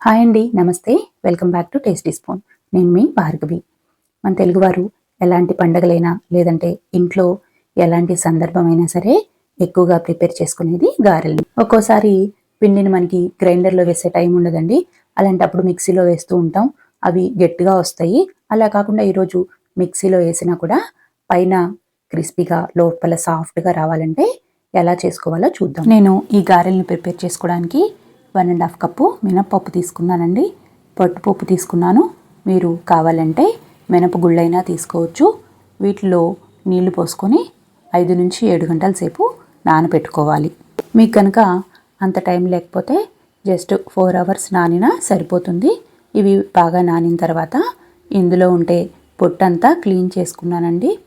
Hi అండి నమస్తే. Welcome back to tasty spoon. నేను మీ భార్గవి. మన తెలుగువారు ఎలాంటి పండగలైనా లేదంటే ఇంట్లో ఎలాంటి సందర్భమైనా సరే ఎక్కువగా ప్రిపేర్ చేసుకునేది గారెలు. ఒక్కోసారి పిండిని మనకి గ్రైండర్లో వేసే టైం ఉండదండి. అలాంటప్పుడు మిక్సీలో వేస్తూ ఉంటాం. అవి గట్టిగా వస్తాయి. అలా కాకుండా ఈరోజు మిక్సీలో వేసినా కూడా పైన క్రిస్పీగా లోపల సాఫ్ట్గా రావాలంటే ఎలా చేసుకోవాలో చూద్దాం. నేను ఈ గారెల్ని ప్రిపేర్ చేసుకోవడానికి వన్ అండ్ హాఫ్ కప్పు మినప్పప్పు తీసుకున్నానండి. పట్టుపప్పు తీసుకున్నాను. మీరు కావాలంటే మినపగుళ్ళైనా తీసుకోవచ్చు. వీటిలో నీళ్ళు పోసుకొని ఐదు నుంచి ఏడు గంటల సేపు నానబెట్టుకోవాలి. మీకు కనుక అంత టైం లేకపోతే జస్ట్ ఫోర్ అవర్స్ నానినా సరిపోతుంది. ఇవి బాగా నానిన తర్వాత ఇందులో ఉంటే పొట్టంతా క్లీన్ చేసుకున్నానండి.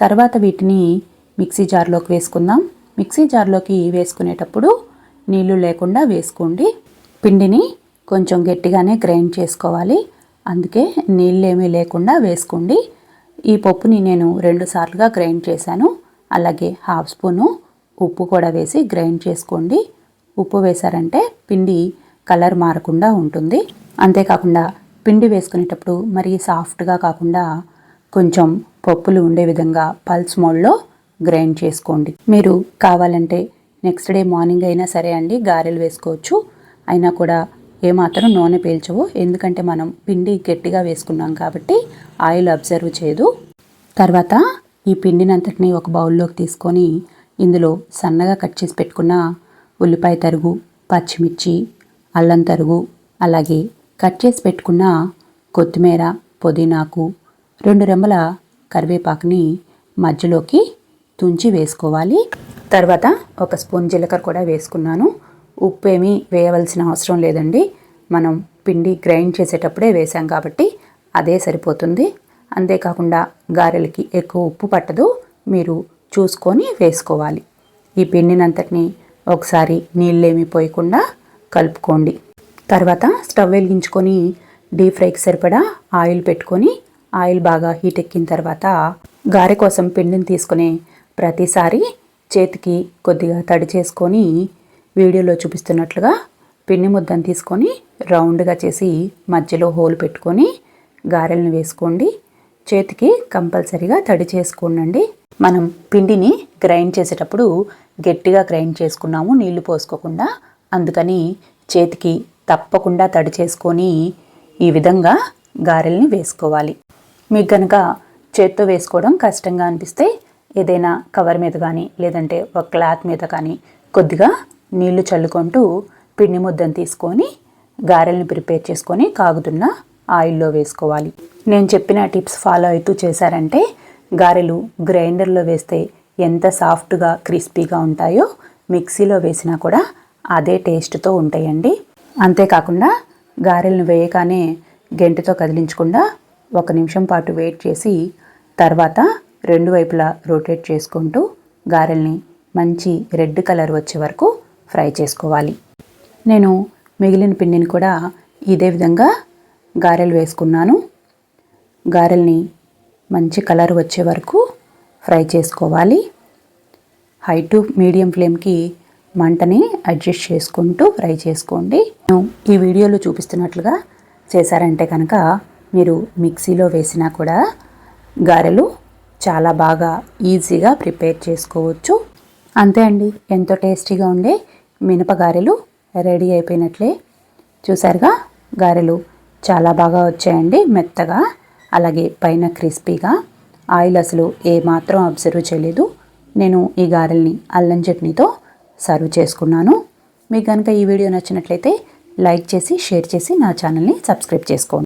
తర్వాత వీటిని మిక్సీ జార్లోకి వేసుకుందాం. మిక్సీ జార్లోకి వేసుకునేటప్పుడు నీళ్ళు లేకుండా వేసుకోండి. పిండిని కొంచెం గట్టిగానే గ్రైండ్ చేసుకోవాలి. అందుకే నీళ్ళేమీ లేకుండా వేసుకోండి. ఈ పప్పుని నేను రెండు సార్లుగా గ్రైండ్ చేశాను. అలాగే హాఫ్ స్పూను ఉప్పు కూడా వేసి గ్రైండ్ చేసుకోండి. ఉప్పు వేశారంటే పిండి కలర్ మారకుండా ఉంటుంది. అంతేకాకుండా పిండి వేసుకునేటప్పుడు మరీ సాఫ్ట్గా కాకుండా కొంచెం పప్పులు ఉండే విధంగా పల్స్ మోడ్లో గ్రైండ్ చేసుకోండి. మీరు కావాలంటే నెక్స్ట్ డే మార్నింగ్ అయినా సరే అండి గారెలు వేసుకోవచ్చు. అయినా కూడా ఏమాత్రం నూనె పీల్చవు. ఎందుకంటే మనం పిండి గట్టిగా వేసుకున్నాం కాబట్టి ఆయిల్ అబ్జర్వ్ చేయదు. తర్వాత ఈ పిండినంతటిని ఒక బౌల్లోకి తీసుకొని ఇందులో సన్నగా కట్ చేసి పెట్టుకున్న ఉల్లిపాయ తరుగు పచ్చిమిర్చి అల్లం తరుగు అలాగే కట్ చేసి పెట్టుకున్న కొత్తిమీర పుదీనాకు రెండు రెమ్మల కరివేపాకుని మధ్యలోకి తుంచి వేసుకోవాలి. తర్వాత ఒక స్పూన్ జీలకర్ర కూడా వేసుకున్నాను. ఉప్పు ఏమీ వేయవలసిన అవసరం లేదండి. మనం పిండి గ్రైండ్ చేసేటప్పుడే వేసాం కాబట్టి అదే సరిపోతుంది. అంతేకాకుండా గారెలకి ఎక్కువ ఉప్పు పట్టదు. మీరు చూసుకొని వేసుకోవాలి. ఈ పిండినంతటిని ఒకసారి నీళ్ళేమి పోయకుండా కలుపుకోండి. తర్వాత స్టవ్ వెలిగించుకొని డీప్ ఫ్రైకి సరిపడా ఆయిల్ పెట్టుకొని ఆయిల్ బాగా హీట్ ఎక్కిన తర్వాత గారె కోసం పిండిని తీసుకునే ప్రతిసారి చేతికి కొద్దిగా తడి చేసుకొని వీడియోలో చూపిస్తున్నట్లుగా పిండి ముద్దను తీసుకొని రౌండ్గా చేసి మధ్యలో హోల్ పెట్టుకొని గారెలను వేసుకోండి. చేతికి కంపల్సరీగా తడి చేసుకోండి మనం పిండిని గ్రైండ్ చేసేటప్పుడు గట్టిగా గ్రైండ్ చేసుకున్నాము నీళ్ళు పోసుకోకుండా. అందుకని చేతికి తప్పకుండా తడి చేసుకొని ఈ విధంగా గారెల్ని వేసుకోవాలి. మీకు కనుక చేత్తో వేసుకోవడం కష్టంగా అనిపిస్తే ఏదైనా కవర్ మీద కానీ లేదంటే ఒక క్లాత్ మీద కానీ కొద్దిగా నీళ్ళు చల్లుకుంటూ పిండి ముద్దను తీసుకొని గారెలను ప్రిపేర్ చేసుకొని కాగుతున్న ఆయిల్లో వేసుకోవాలి. నేను చెప్పిన టిప్స్ ఫాలో అవుతూ చేశారంటే గారెలు గ్రైండర్లో వేస్తే ఎంత సాఫ్ట్గా క్రిస్పీగా ఉంటాయో మిక్సీలో వేసినా కూడా అదే టేస్ట్తో ఉంటాయండి. అంతేకాకుండా గారెలను వేయగానే గెంటతో కదిలించకుండా ఒక నిమిషం పాటు వెయిట్ చేసి తర్వాత రెండు వైపులా రొటేట్ చేసుకుంటూ గారెల్ని మంచి రెడ్ కలర్ వచ్చే వరకు ఫ్రై చేసుకోవాలి. నేను మిగిలిన పిండిని కూడా ఇదే విధంగా గారెలు వేసుకున్నాను. గారెల్ని మంచి కలర్ వచ్చే వరకు ఫ్రై చేసుకోవాలి. హై టు మీడియం ఫ్లేమ్కి మంటని అడ్జస్ట్ చేసుకుంటూ ఫ్రై చేసుకోండి. ఈ వీడియోలో చూపిస్తున్నట్లుగా చేశారంటే కనుక మీరు మిక్సీలో వేసినా కూడా గారెలు చాలా బాగా ఈజీగా ప్రిపేర్ చేసుకోవచ్చు. అంతే అండి ఎంతో టేస్టీగా ఉండే మినప గారెలు రెడీ అయిపోయినట్లే. చూసారుగా గారెలు చాలా బాగా వచ్చాయండి మెత్తగా అలాగే పైన క్రిస్పీగా. ఆయిల్ అసలు ఏమాత్రం అబ్జర్వ్ చేయలేదు. నేను ఈ గారెల్ని అల్లం చట్నీతో సర్వ్ చేసుకున్నాను. మీకు కనుక ఈ వీడియో నచ్చినట్లయితే లైక్ చేసి షేర్ చేసి నా ఛానల్ని సబ్స్క్రైబ్ చేసుకోండి.